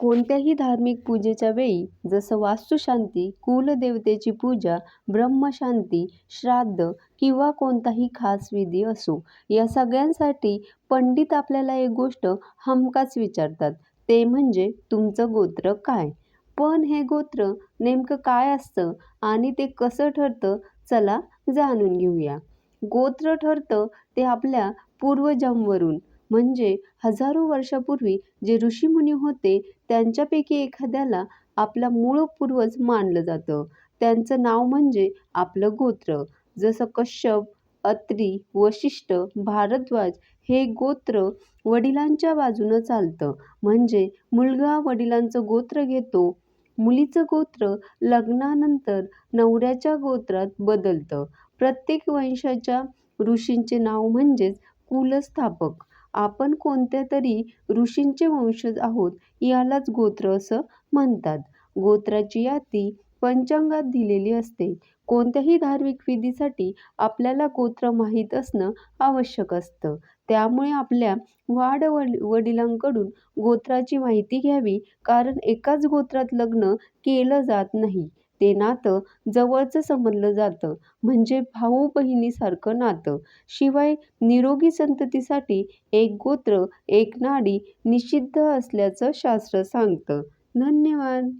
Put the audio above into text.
कोणत्याही धार्मिक पूजेच्या वेळी जसं वास्तुशांती कुलदेवतेची पूजा ब्रह्मशांती श्राद्ध किंवा कोणताही खास विधी असो या सगळ्यांसाठी पंडित आपल्याला एक गोष्ट हमखास विचारतात. ते म्हणजे तुमचं गोत्र काय? पण हे गोत्र नेमकं काय असतं आणि ते कसं ठरतं चला जाणून घेऊया. गोत्र ठरतं ते आपल्या पूर्वजांवरून म्हणजे हजारो वर्षापूर्वी जे ऋषीमुनी होते त्यांच्यापैकी एखाद्याला आपला मूळ पूर्वज मानलं जातं. त्यांचं नाव म्हणजे आपलं गोत्र. जसं कश्यप अत्री वशिष्ठ भारद्वाज हे गोत्र वडिलांच्या बाजूनं चालतं. म्हणजे मुलगा वडिलांचं गोत्र घेतो मुलीचं गोत्र लग्नानंतर नवऱ्याच्या गोत्रात बदलतं. प्रत्येक वंशाच्या ऋषींचे नाव म्हणजेच कुलस्थापक. आपण कोणत्या तरी ऋषींचे वंशज आहोत यालाच गोत्र असं म्हणतात. गोत्राची यादी पंचांगात दिलेली असते. कोणत्याही धार्मिक विधीसाठी आपल्याला गोत्र माहीत असणं आवश्यक असतं. त्यामुळे आपल्या वाडवडिलांकडून गोत्राची माहिती घ्यावी कारण एकाच गोत्रात लग्न केलं जात नाही. ते नातं जवळचं समजलं जातं. म्हणजे भाऊ बहिणीसारखं नातं. शिवाय निरोगी संततीसाठी एक गोत्र एक नाडी निषिद्ध असल्याचं शास्त्र सांगतं. धन्यवाद.